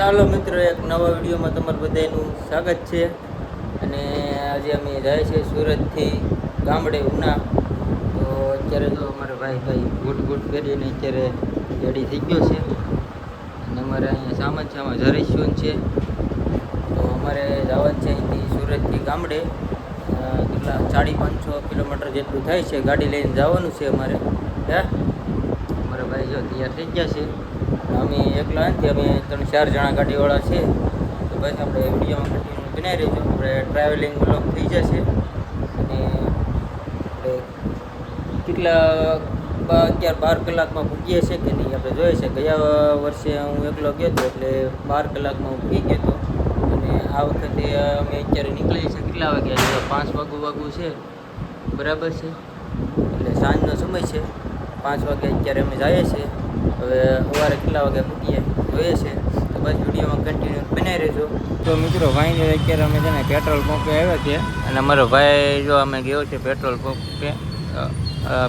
ચાલો મિત્રો, એક નવા વિડીયોમાં તમારું બધાનું સ્વાગત છે. અને આજે અમે જાય છે સુરતથી ગામડે ઉના. તો અત્યારે તો અમારે ભાઈ ભાઈ ગુટ ગુટ કરીને અત્યારે રેડી થઈ ગયો છે. અને અમારે અહીંયા સામાન સામા જરીશું છે. તો અમારે જવાનું છે અહીંથી સુરતથી ગામડે. કેટલા સાડી પાંચસો કિલોમીટર જેટલું થાય છે. ગાડી લઈને જવાનું છે અમારે. હે? અમારા ભાઈ જો તૈયાર થઈ ગયા છે. અમે એકલા નથી, અમે ત્રણ ચાર જણા ગાડીવાળા છે. તો બસ આપણે વિડીયોમાં કન્ટિન્યુ બનાવી રહીશું આપણે ટ્રાવેલિંગ બ્લોક થઈ જશે. અને આપણે કેટલા અગિયાર, બાર કલાકમાં પૂગીએ છે કે નહીં આપણે જોઈએ છે. ગયા વર્ષે હું એકલો ગયો હતો એટલે બાર કલાકમાં હું પૂગી ગયો હતો. અને આ વખતે અમે અત્યારે નીકળીએ છીએ કેટલા વાગ્યા? પાંચ વાગું વાગુ છે. બરાબર છે? એટલે સાંજનો સમય છે. પાંચ વાગે અત્યારે અમે જઈએ છીએ. હવે સવારે કેટલા વાગે પૂગીએ જોઈએ છે. તો બસ વિડીયોમાં કન્ટિન્યુ બનાવી રહેજો. તો મિત્રો ભાઈને અત્યારે અમે છે ને પેટ્રોલ પંપે આવ્યા છે અને અમારો ભાઈ જો અમે ગયો છે પેટ્રોલ પંપે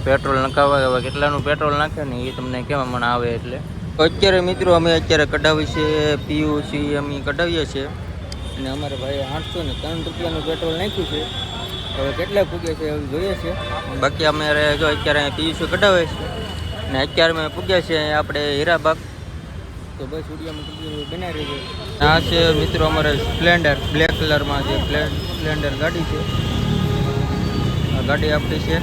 પેટ્રોલ નખાવવા હવે કેટલાનું પેટ્રોલ નાખે ને એ તમને કેવા મને આવે એટલે. અત્યારે મિત્રો અમે અત્યારે કઢાવી છે પીયુસી અમે કઢાવીએ છીએ. અને અમારે ભાઈ આઠસો ને ત્રણ રૂપિયાનું પેટ્રોલ નાખ્યું છે. હવે કેટલા પૂગે છે એવું જોઈએ છે. બાકી અમારે જો અત્યારે પીયુસી કઢાવે છે. અને અત્યારે મેં પૂગ્યા છે આપણે હીરાબાગ તો બસ વિડીયોમાં બનાવી રહેજો આ છે મિત્રો અમારે સ્પ્લેન્ડર બ્લેક કલરમાં જે સ્પ્લેન્ડર ગાડી છે. આ ગાડી આપણી છે.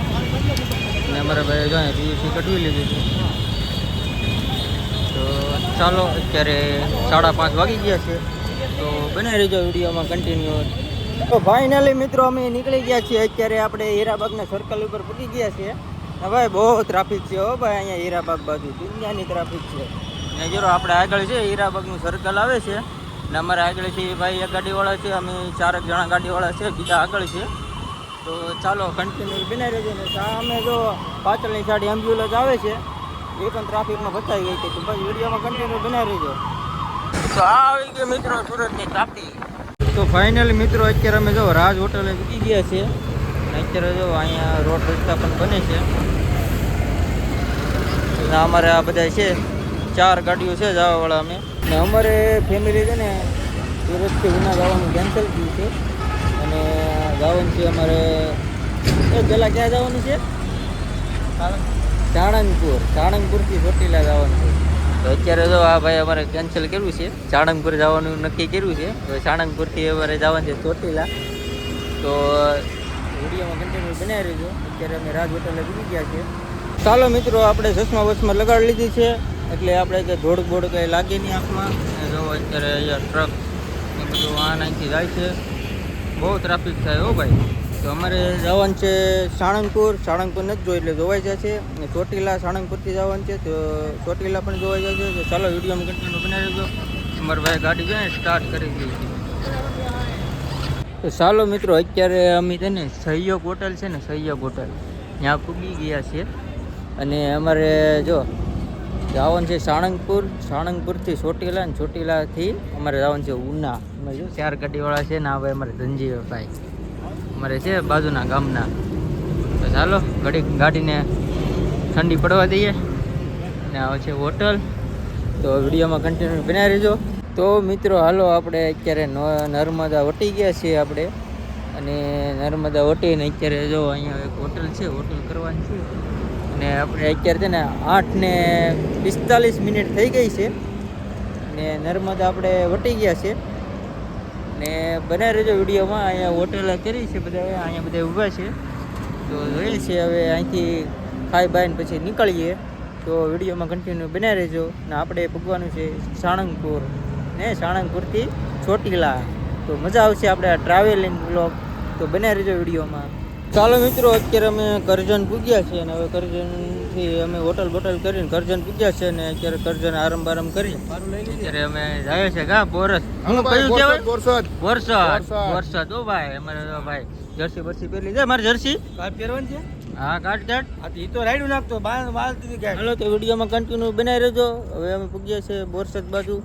અને અમારા ભાઈ જોઈએ પીયુસી કઢવી લીધી છે. તો ચાલો અત્યારે સાડા પાંચ વાગી ગયા છે. તો બનાવી રહેજો વિડીયોમાં કન્ટિન્યુ તો ફાઇનલી મિત્રો અમે નીકળી ગયા છીએ. અત્યારે આપણે હીરાબાગના સર્કલ ઉપર પૂકી ગયા છીએ. ભાઈ, બહુ ટ્રાફિક છે હો ભાઈ, અહીંયા હીરાબાગ બાજુ, દુનિયાની ટ્રાફિક છે. ને જો આપણે આગળ છે, હીરાબાગનું સર્કલ આવે છે. ને અમારે આગળ છે ભાઈ એક ગાડીવાળા છે, અમે ચારક જણા ગાડીવાળા છે, બીજા આગળ છે. તો ચાલો કન્ટિન્યુ બનાવી રહેજો ને સામે જો પાછળની સાઈડ એમ્બ્યુલન્સ આવે છે, એ પણ ટ્રાફિકમાં ફસાઈ ગઈ છે. તો ભાઈ, વિડીયોમાં કન્ટિન્યુ બનાવી રહેજો તો આવી ગયો મિત્રો સુરતની ટ્રાફિક તો ફાઇનલી મિત્રો, અત્યારે અમે જો રાજ હોટલે મૂકી ગયા છે. અત્યારે જો અહીંયા રોડ રસ્તા પણ બને છે. અને અમારે આ બધા છે ચાર ગાડીઓ છે જવાવાળા અમે. ને અમારે ફેમિલી છે ને સુરતથી ઉના જવાનું કેન્સલ થયું છે. અને જવાનું છે અમારે એ પહેલાં ક્યાં જવાનું છે. સાળંગપુર સાળંગપુરથી ચોટીલા જવાનું છે. તો અત્યારે જો આ ભાઈ અમારે કેન્સલ કર્યું છે. સાળંગપુર જવાનું નક્કી કર્યું છે. હવે સાળંગપુરથી અમારે જવાનું છે ચોટીલા. તો વિડીયોમાં કન્ટિન્યુ બનાવી રહેજો. અત્યારે અમે રાજ હોટલે પૂરી ગયા છે ચાલો મિત્રો, આપણે ચશ્મા બસમાં લગાડી લીધી છે. એટલે આપણે કે ધોડ બોડ કંઈ લાગે નહીં આંખમાં. જો અત્યારે અહીંયા ટ્રક એ બધું વાહન અહીંથી જાય છે. બહુ ટ્રાફિક થાય હો ભાઈ. તો અમારે જવાનું છે સાળંગપુર સાળંગપુર નથી જોઈ, એટલે જોવાઈ જાય છે. અને ચોટીલા સાળંગપુરથી જવાનું છે. તો ચોટીલા પણ જોવાઈ જાય છે. તો ચાલો વિડીયોમાં કન્ટિન્યુ બનાવી દેજો અમારા ભાઈ ગાડી છે સ્ટાર્ટ કરી દીધી તો ચાલો મિત્રો, અત્યારે અમે છે ને, સહયોગ હોટલ છે ને, સહયોગ હોટલ ત્યાં પૂગી ગયા છે અને અમારે જો જવાનું છે સાણંગપુર, સાણંગપુરથી ચોટીલા અને ચોટીલાથી અમારે જવાનું છે ઉના. અમે જો ચાર ગાડીવાળા છે ને ભાઈ અમારે ધનજીભાઈ અમારે છે બાજુના ગામના. તો ચાલો ઘડી ગાડીને ઠંડી પડવા દઈએ. ને આવે છે હોટલ. તો વિડીયોમાં કન્ટિન્યુ બનાવી રહેજો. તો મિત્રો, હાલો આપણે અત્યારે નર્મદા વટી ગયા છીએ આપણે. અને નર્મદા વટીને અત્યારે જો અહીંયા એક હોટલ છે, હોટલ કરવાની છે. અને આપણે અત્યારે છે ને આઠ ને પિસ્તાલીસ મિનિટ થઈ ગઈ છે ને નર્મદા આપણે વટી ગયા છે. ને બનાવી રહેજો વિડીયોમાં, અહીંયા હોટેલ કરી છે બધા, અહીંયા બધા ઊભા છે. તો જોઈએ છે હવે અહીંથી ખાઈ બાઈને પછી નીકળીએ. તો વિડીયોમાં કન્ટિન્યુ બનાવી રહેજો. ને આપણે ભગવાનું છે સાણંગપુર. ને સાણંગપુરથી ચોટીલા. તો મજા આવશે આપણે આ ટ્રાવેલિંગ બ્લોગ તો બનાવી રહેજો વિડીયોમાં. ચાલો મિત્રો અત્યારે અમે કરજણ પૂગ્યા છે અને હવે કરજણથી અમે હોટલ બોટલ કરીને કરજણ પૂગ્યા છે અને અત્યારે કરજણ આરંભ આરંભ કરી. અત્યારે અમે જાય છે કા બોરસ. હું કયું કહેવાય? બોરસદ. વરસાદ વરસાદ. વરસાદ ઓ ભાઈ અમારે ભાઈ જર્સી બરસી પહેરી છે મારે જર્સી? કાલ પહેરવાની છે? હા કાઢ કાઢ. હા તો ઈ તો રાઈડું નાખતો દીધી ગાડી હાલો તો વિડીયોમાં કન્ટિન્યુ બનાવી રહેજો. હવે અમે પૂગ્યા છે બોરસદ બાજુ.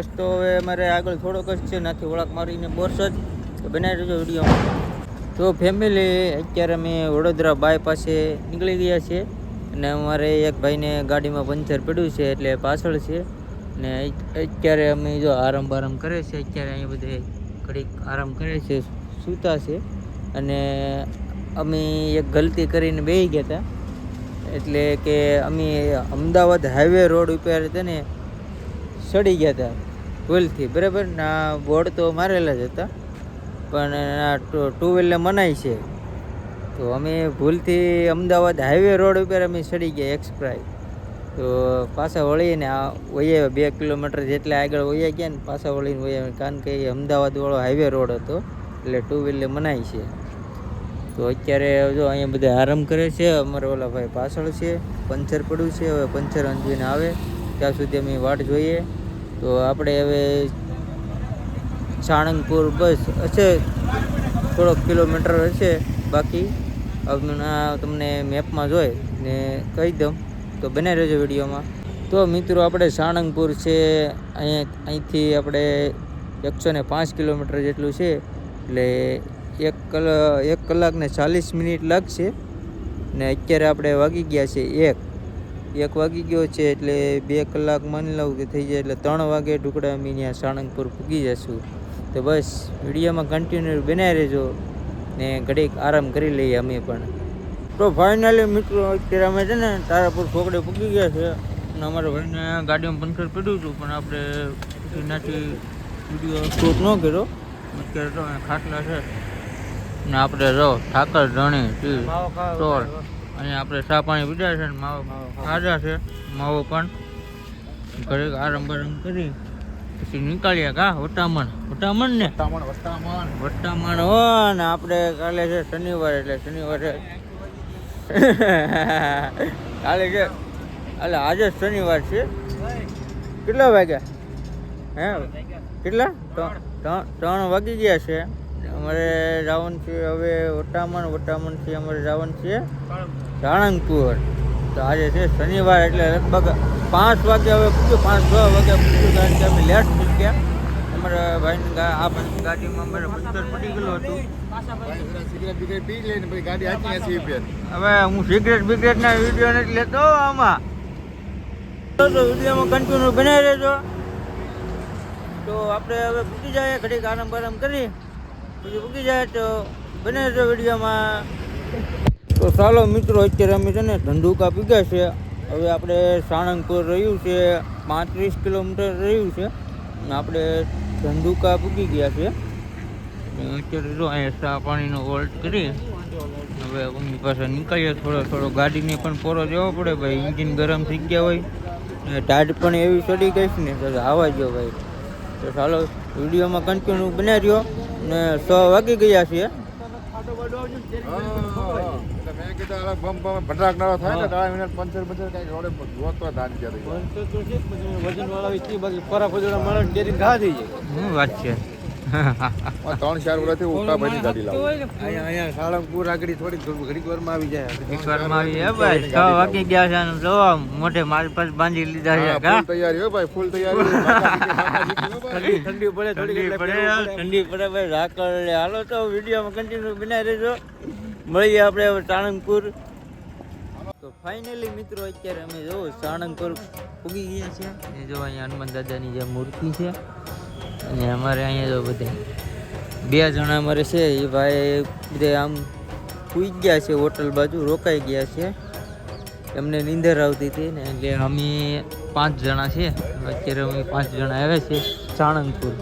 રસ્તો હવે અમારે આગળ થોડોક જ છે નાથી વળાક મારીને બોરસદ. તો બનાવી રહેજો વિડીયોમાં. તો ફેમિલી અત્યારે અમે વડોદરા બાય પાસે નીકળી ગયા છે અને અમારે એક ભાઈને ગાડીમાં પંચર પડ્યું છે, એટલે પાછળ છે. ને અત્યારે અમે જો આરામ બારામ કરે છે, અત્યારે અહીંયા બધે ઘડીક આરામ કરે છે, સૂતા છે. અને અમે એક ગલતી કરીને બેસી ગયા હતા. એટલે કે અમે અમદાવાદ હાઈવે રોડ ઉપર છે ને સડી ગયા હતા. ભૂલથી બરાબર? ના બોર્ડ તો મારેલા જ હતા. પણ ટુ વ્હીલર મનાય છે. તો અમે ભૂલથી અમદાવાદ હાઈવે રોડ ઉપર અમે ચડી ગયા એક્સપ્રાઈ તો પાછા વળીને વહીએ બે કિલોમીટર જેટલા આગળ વયા ગયા ને પાછા વળીને વયા કારણ કે અમદાવાદવાળો હાઈવે રોડ હતો, એટલે ટુ વ્હીલર મનાય છે. તો અત્યારે જો અહીંયા બધા આરામ કરે છે, અમારા ઓલા ભાઈ પાછળ છે, પંચર પડ્યું છે, હવે પંચર અંજવીને આવે, ત્યાં સુધી અમે વાટ જોઈએ. તો આપણે હવે સાણંગપુર બસ હશે. થોડોક કિલોમીટર હશે બાકી. હમણાં તમને મેપમાં જોઈ ને કહી દઉં. તો બને રહેજો વિડીયોમાં. તો મિત્રો, આપણે સાણંગપુર છે. અહીંયા અહીંથી આપણે એકસો ને પાંચ કિલોમીટર જેટલું છે. એટલે એક કલ, એક કલાક ને ચાલીસ મિનિટ લાગશે. ને અત્યારે આપણે વાગી ગયા છે એક. એક વાગી ગયો છે એટલે બે કલાક માની લઉં કે થઈ જાય. એટલે ત્રણ વાગે અમે ત્યાં સાણંગપુર પૂગી જશું. તો બસ વિડીયોમાં કન્ટિન્યુ બનાવી રહેજો ને ઘડીક આરામ કરી લઈએ અમે પણ. તો ફાઇનલી મિત્રો અત્યારે અમે છે ને તારાપુર છોકડે પૂકી ગયા છે અને અમારા ભાઈને ગાડીમાં પંચર પડ્યું હતું પણ આપણે એનાથી વીડિયો શૂટ ન કર્યો. અત્યારે તો ખાટલા છે. ને આપણે રહો ઠાકર ધણી માવો ખાવા અહીંયા આપણે ચા પાણી પીધા છે ને માવો. ખાધા છે માવો પણ. ઘરે આરામ બરામ કરી. પછી નીકળ્યા કા? વટામણ. વટામણ ને? વસ્તામણ વટામણ. હો ને આપણે કાલે છે શનિવાર એટલે શનિવારે કાલે છે? એટલે આજે શનિવાર છે. કેટલા વાગ્યા? હે? કેટલા? ત્રણ વાગી ગયા છે. અમારે જવાનું છે હવે વટામણ વટામણથી અમારે જવાનું છે. સાળંગપુર તો આજે છે શનિવાર એટલે લગભગ પાંચ વાગે હવે પૂછ્યું પાંચ છ વાગે પૂછ્યું કારણ કે અમે લેટ થઈ ગયા અમારા ભાઈની આ ગાડીમાં અમારે પંચર પડી ગયેલું હતું. હવે હું સિગરેટ બિગરેટના વીડિયો નથી લેતો આમાં. તો વિડીયોમાં કન્ટિન્યુ બનાવી રહેજો. તો આપણે હવે પૂકી જાય ઘડીક આરામ બારામ કરી. પછી ભૂકી જાય તો બને રહેજો વિડીયોમાં. તો ચાલો મિત્રો, અત્યારે અમે છે ને ધંધુકા પીગા છે. હવે આપણે સાણંગપુર રહ્યું છે, પાંત્રીસ કિલોમીટર રહ્યું છે. અને આપણે ધંધુકા પૂગી ગયા છે. અત્યારે જો અહીંયા ચા પાણીનો હોલ્ટ કરી હવે એમની પાસે નીકળીએ, થોડો થોડો ગાડીને પણ પોરો જવો પડે ભાઈ. ઇન્જિન ગરમ થઈ ગયા હોય. ટાઢ પણ એવી ચડી ગઈ છે ને, તો આવવા જો ભાઈ. તો ચાલો વિડીયોમાં કન્ટિન્યુ બનાવી રહ્યો ને છ વાગી ગયા છે મેં કીધું અલગ બમ બમ ભટરાકનારો થાય ને તારા મિનિટ પંચર પંચર કઈ રોડે જોતો ધાન ગયા વજન વાળા વિચી બાજુ પરા ફોજોડા માણસ ડેરી ઘા થઈ જાય. શું વાત છે? ત્રણ ચાર વર્ષથી ઉકા ભાઈની ગાડી લાવો. અહીંયા અહીંયા સાળંગપુર આગળ થોડીક ઘડીક વારમાં આવી જાય. એક વારમાં આવી હે ભાઈ છ વાગી ગયા છે અને જો મોઢે પાસ બાંધી લીધા છે હા, કા તૈયારી હો ભાઈ ફૂલ તૈયારી. ઠંડી ઠંડી પડે ઠંડી પડે ઠંડી પડે ભાઈ લે હાલો તો વિડીયોમાં કન્ટિન્યુ બનાવી રહેજો. મળીએ આપણે હવે સાણંગપુર. તો ફાઇનલી મિત્રો, અત્યારે અમે જો સાણંગપુર પૂગી ગયા છે અને જો અહીંયા હનુમાન દાદાની જે મૂર્તિ છે, અને અમારે અહીંયા જો બધે બે જણા અમારે છે, એ ભાઈ બધે આમ સૂઈ ગયા છે, હોટલ બાજુ રોકાઈ ગયા છે. એમને નીંદર આવતી હતી ને, એટલે અમે પાંચ જણા છે. અત્યારે અમે પાંચ જણા આવ્યા છે સાણંગપુર.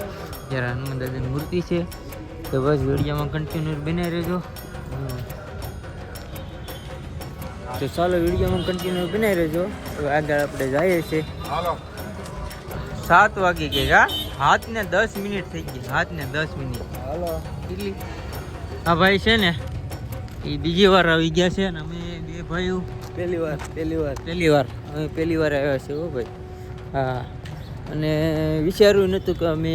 જ્યારે હનુમાન દાદાની મૂર્તિ છે, તો બસ વિડીયોમાં કન્ટિન્યુ બનાવી રહેજો. તો ચાલો વિડીયોમાં કન્ટિન્યુ બનાવી રહેજો હવે આગળ આપણે જઈએ છીએ. સાત વાગી ગયા હાથ ને દસ મિનિટ થઈ ગઈ હાથ ને દસ મિનિટ. હાલો. કેટલી? હા ભાઈ છે ને એ બીજી વાર આવી ગયા છે ને અમે બે ભાઈઓ. પહેલી વાર પહેલી વાર. પહેલી વાર અમે પહેલી વાર આવ્યા છે હો ભાઈ. હા. અને વિચાર્યું નહોતું કે અમે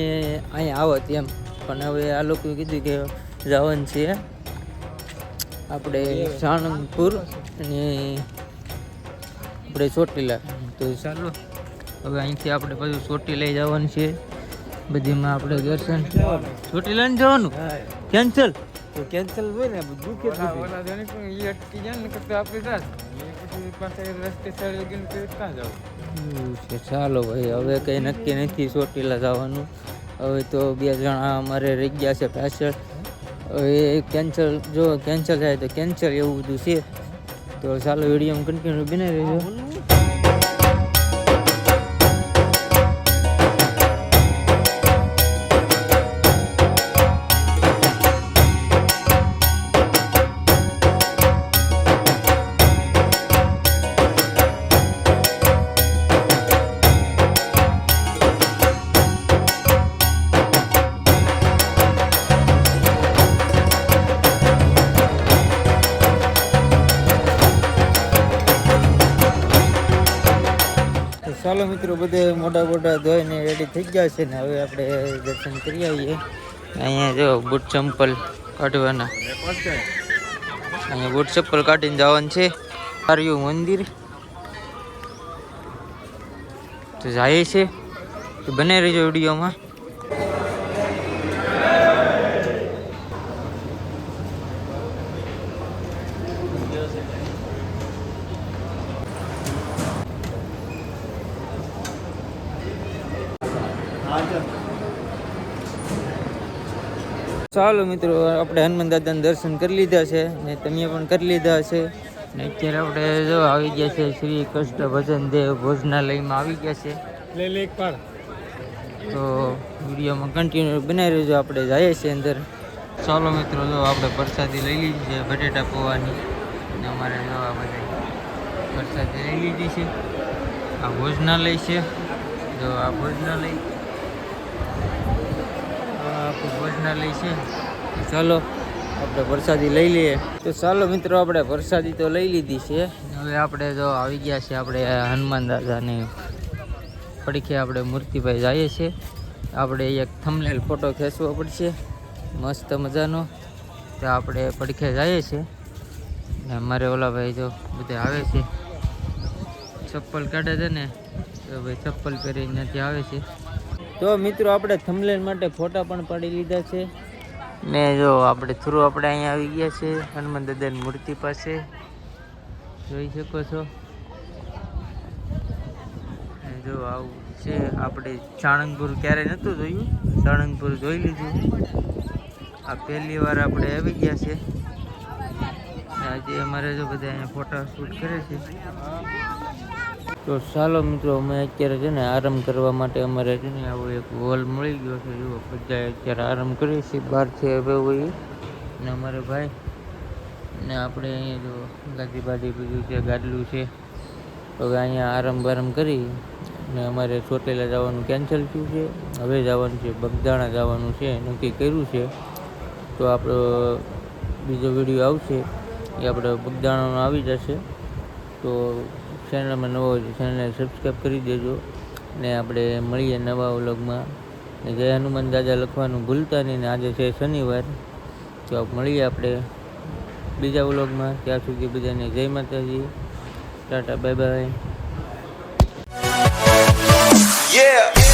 અહીંયા આવત એમ. પણ હવે આ લોકોએ કીધું કે જવાનું છે. આપણે સાણંદપુર અને આપણે ચોટીલા. તો ચાલો હવે અહીંથી આપણે બધું ચોટી લઈ જવાનું છે. બધીમાં આપણે દર્શન. ચોટીલા ને જવાનું? કેન્સલ? તો કેન્સલ હોય ને દુખે ઓલા જાણે પણ ઈ અટકી જાય ને કરતા આપણે જા. એ પછી પાછા એ રસ્તે ચડી ગયું તો ક્યાં જાવ ચાલો ભાઈ હવે કંઈ નક્કી નથી ચોટીલા જવાનું. હવે તો બે જણા અમારે રહી ગયા છે પાછળ. હવે કેન્સલ જો કેન્સલ થાય તો કેન્સલ એવું બધું છે. તો ચાલો વીડિયો કન્ટિન્યુ બનાવી રહેજો ચાલો મિત્રો, બધે મોટા મોટા ધોઈને રેડી થઈ ગયા છે ને હવે આપણે દર્શન કરી આવીએ. અહીંયા જો બૂટ ચંપલ કાઢવાના. અહીંયા બૂટ ચંપલ કાઢીને જવાનું છે. સારું મંદિર. તો જાય છે. તો બને રહેજો વિડીયોમાં. ચાલો મિત્રો આપણે હનુમાન દાદાના દર્શન કરી લીધા છે ને તમે પણ કરી લીધા છે. ને અત્યારે આપણે જો આવી ગયા છે શ્રી કૃષ્ણ ભજન દેવ ભોજનાલયમાં આવી ગયા છે. તો વિડીયોમાં કન્ટિન્યુ બનાવી રહ્યો આપણે જઈએ છીએ અંદર. ચાલો મિત્રો જો આપણે પ્રસાદી લઈ લીધી છે બટેટા પૌવાની. ને અમારે જો આ બધા પ્રસાદી લઈ લીધી છે. આ ભોજનાલય છે. જો આ ભોજનાલય આખું ભોજનાલય છે. ચાલો, આપણે પ્રસાદી લઈ લઈએ. તો ચાલો મિત્રો, આપણે પ્રસાદી તો લઈ લીધી છે. હવે આપણે જો આવી ગયા છે આપણે હનુમાન દાદાની પડખે આપણે મૂર્તિભાઈ જઈએ છીએ. આપણે એક થમલેલ ફોટો ખેંચવો પડશે. મસ્ત મજાનો. તો આપણે પડખે જઈએ છીએ. ને અમારે ઓલા ભાઈ જો બધા આવે છે. ચપ્પલ કાઢે છે ને, તો ભાઈ ચપ્પલ પહેરીને નથી આવે છે. તો મિત્રો, આપણે થમલેન માટે ફોટા પણ પાડી લીધા છે. ને જો, આપણે થ્રુ આપણે અહીંયા આવી ગયા છે, હનુમાન દાદાની મૂર્તિ પાસે. જોઈ શકો છો. જો, આવું છે. આપણે સાણંગપુર ક્યારે નહોતું જોયું? સાણંગપુર જોઈ લીધું. આ પહેલી વાર આપણે આવી ગયા છે. આજે અમારે જો બધા અહીંયા ફોટા શૂટ કરે છે. તો ચાલો મિત્રો, અમે અત્યારે છે ને આરામ કરવા માટે અમારે છે ને આવો એક હોલ મળી ગયો છે. જુઓ બધા અત્યારે આરામ કરીએ છીએ. બહારથી હવે હોઈએ. ને અમારે ભાઈ ને આપણે અહીંયા જો ગાદી બાદી બીજું છે ગાદલું છે, તો અહીંયા આરામ બારામ કરી ને અમારે ચોટેલા જવાનું કેન્સલ થયું છે. હવે જવાનું છે, બગદાણા જવાનું છે, નક્કી કર્યું છે. તો આપણો બીજો વીડિયો આવશે. એ આપણે બગદાણાનો આવી જશે. તો ચેનલમાં નવો હોય તો ચેનલને સબસ્ક્રાઈબ કરી દેજો ને આપણે મળીએ નવા વ્લોગમાં. ને જય હનુમાન દાદા લખવાનું ભૂલતા નહીં ને આજે છે શનિવાર. તો મળીએ આપણે બીજા વ્લોગમાં. ત્યાં સુધી બધાને જય Mataji. Tata bye bye Yeah.